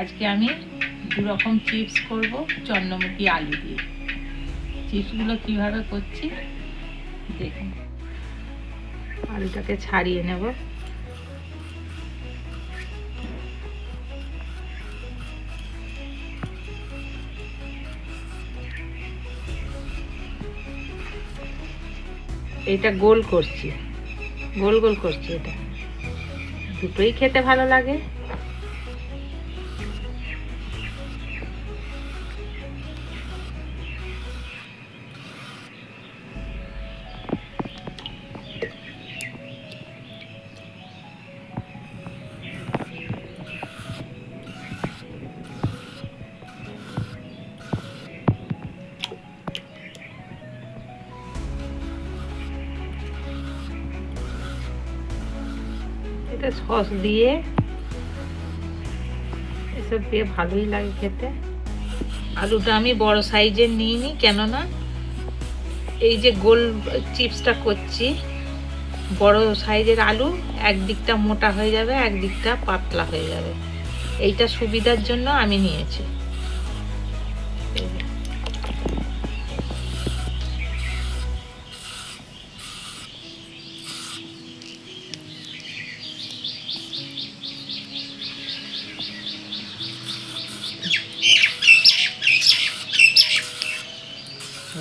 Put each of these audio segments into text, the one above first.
আজকে আমি দু রকম চিপস করব, চন্দ্রমুখী আলু দিয়ে। চিপসগুলো কীভাবে করছি, দেখুন। আলুটাকে ছাড়িয়ে নেব। এটা গোল করছি। গোল গোল করছি এটা। দুটোই খেতে ভালো লাগে। এটা সস দিয়ে এসব দিয়ে ভালোই লাগে খেতে। আলুটা আমি বড় সাইজের নিইনি, কেননা এই যে গোল চিপসটা করছি, বড় সাইজের আলু একদিকটা মোটা হয়ে যাবে, একদিকটা পাতলা হয়ে যাবে। এইটা সুবিধার জন্য আমি নিয়েছি।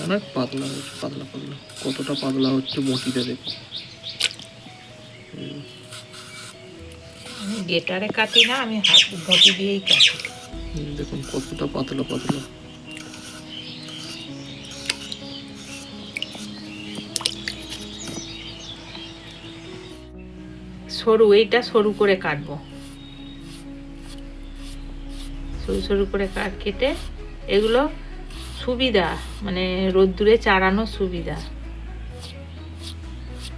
অনেক পাতলা হচ্ছে পাতলা পাতলা। কতটা পাতলা হচ্ছে বটিতে দেখো আমি গেটারে কাটি না আমি হাত বটি দিয়েই কাটি। দেখুন কতটা পাতলা পাতলা। সরু এইটা সরু করে কাটবো। সরু সরু করে কাট কেটে এগুলো সুবিধা মানে রোদ্দুরে চারানো সুবিধা।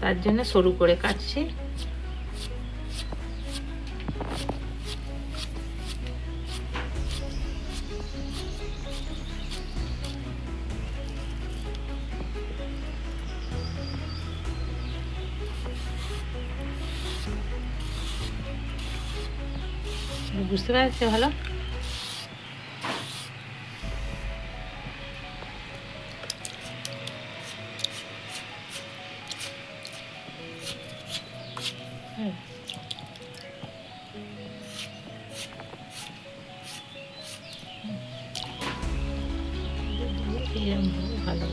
তার জন্য সরু করে কাটছি। বুঝতে পারছে ভালো? ভালো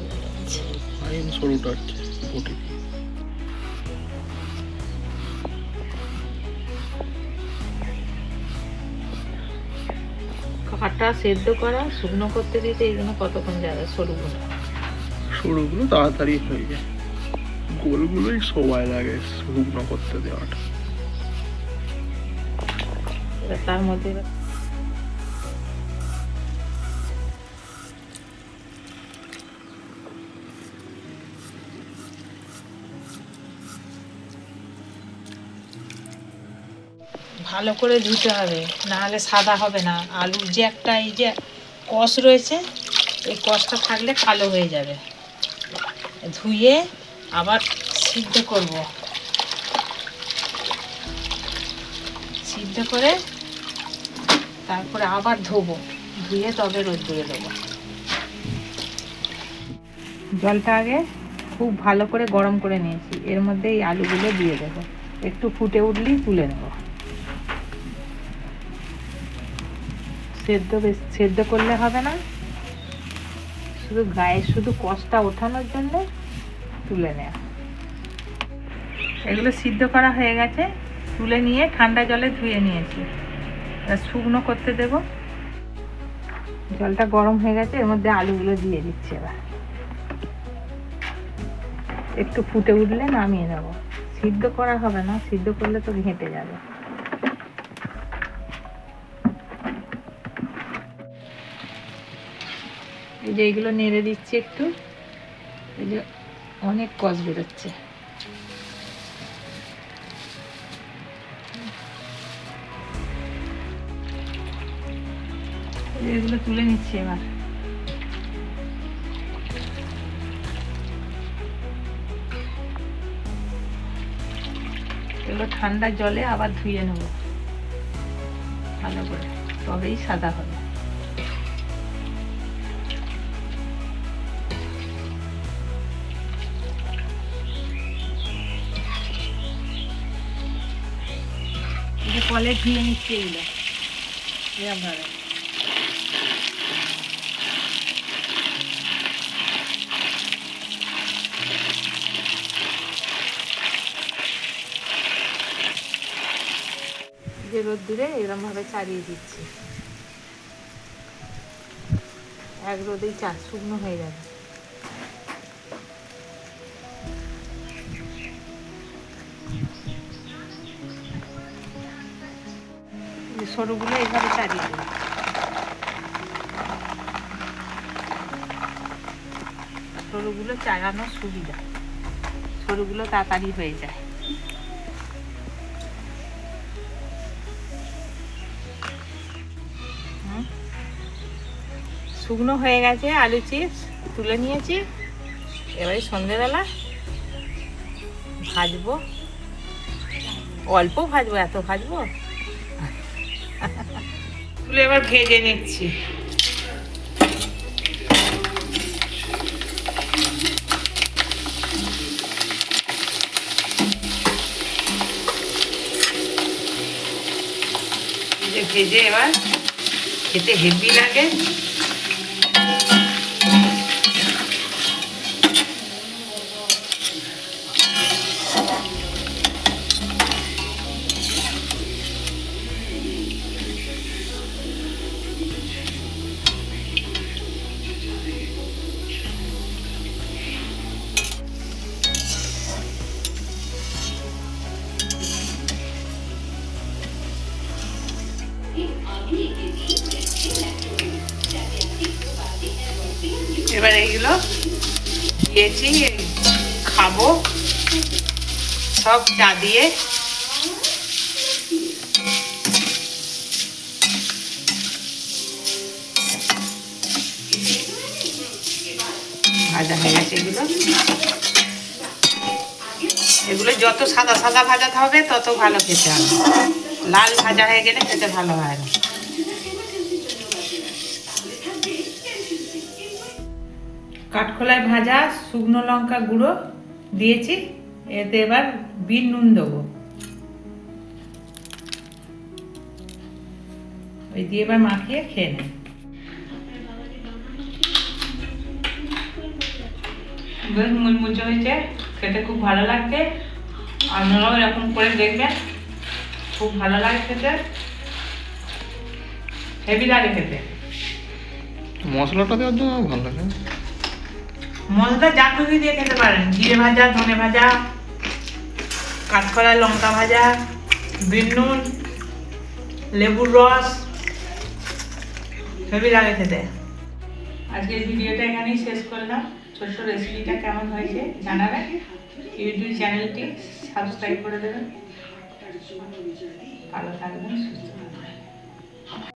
সেদ্ধ করা, শুকনো করতে দিতে এই জন্য কতক্ষণ যাবে সরুগুলো সরুগুলো তাড়াতাড়ি হয়ে যায়। গোলগুলোই সময় লাগে শুকনো করতে দেওয়াটা। ভালো করে ধুতে হবে না হলে সাদা হবে না। আলুর যে একটা এই যে কষ রয়েছে, এই কষটা থাকলে কালো হয়ে যাবে। ধুয়ে আবার সিদ্ধ করব। সিদ্ধ করে তারপরে আবার ধোবো। ধুয়ে তবে রোদ রোদ্দুরে দেবো। জলটা আগে খুব ভালো করে গরম করে নিয়েছি। এর মধ্যে এই আলুগুলো দিয়ে দেবো। একটু ফুটে উঠলেই তুলে নেব। সেদ্ধ সেদ্ধ করলে হবে না। শুধু গায়ে শুধু কষটা ওঠানোর জন্য তুলে নেওয়া এগুলো সিদ্ধ করা হয়ে গেছে, তুলে নিয়ে ঠান্ডা জলে ধুয়ে নিয়েছি। শুকনো করতে দেব। জলটা গরম হয়ে গেছে, এর মধ্যে আলুগুলো দিয়ে দিচ্ছি এবার। একটু ফুটে উঠলে নামিয়ে নেব। সিদ্ধ করা হবে না, সিদ্ধ করলে তো ঘেঁটে যাবে। এই যে এইগুলো নেড়ে দিচ্ছি একটু। এই যে অনেক কষ বেরোচ্ছে। এগুলো তুলে নিচ্ছি এবার। এগুলো ঠান্ডা জলে আবার ধুয়ে নেব। ভালো করে। তবেই সাদা হবে। যে কলে ধুয়ে নিচ্ছে এগুলো এরকম ভাবে যে রোদ্দুরে এরকম ভাবে চালিয়ে দিচ্ছি। এক রোদেই চা শুকনো হয়ে যাবে সরুগুলো এইভাবে চালিয়ে দেবো সরুগুলো চালানোর সুবিধা। সরুগুলো তাড়াতাড়ি হয়ে যায়। শুকনো হয়ে গেছে আলু চিপস, তুলে নিয়েছি। এবারে সন্ধেবেলা ভাজবো। অল্প ভাজবো, এত ভাজবো? তুলে এবার ভেজে নিচ্ছি। ভেজে এবার খেতে হেভি লাগে। এবার এইগুলো দিয়েছি খাব। সব চা দিয়ে। ভাজা হয়ে গেছে এগুলো। এগুলো যত সাদা সাদা ভাজাতে হবে, তত ভালো খেতে হবে। লাল ভাজা হয়ে গেলে খেতে ভালো হয় না। কাঠখোলায় ভাজা, শুকনো লঙ্কা গুঁড়ো দিয়েছি, এতে এবার বিট নুন দেবো। ওই দিয়ে এবার মাখিয়ে খেয়ে নেয় বেশ মুচমুচে হয়েছে, খেতে খুব ভালো লাগছে। আপনারাও এরকম করে দেখবেন, খুব ভালো লাগে খেতে। হেভি লাগে খেতে। মশলাটা দেওয়ার জন্য ভালো লাগে। মশলা যা খুশি দিয়ে খেতে পারেন। জিরে ভাজা, ধনে ভাজা কাঠকলা লঙ্কা ভাজা বিনুন লেবুর রস হেভি লাগে খেতে। আজকের ভিডিওটা এখানেই শেষ করলাম। ছোট্ট রেসিপিটা কেমন হয়েছে জানাবেন। ইউটিউব চ্যানেলটি সাবস্ক্রাইব করে দেবেন। ভালো থাকবেন, সুস্থ থাকবেন।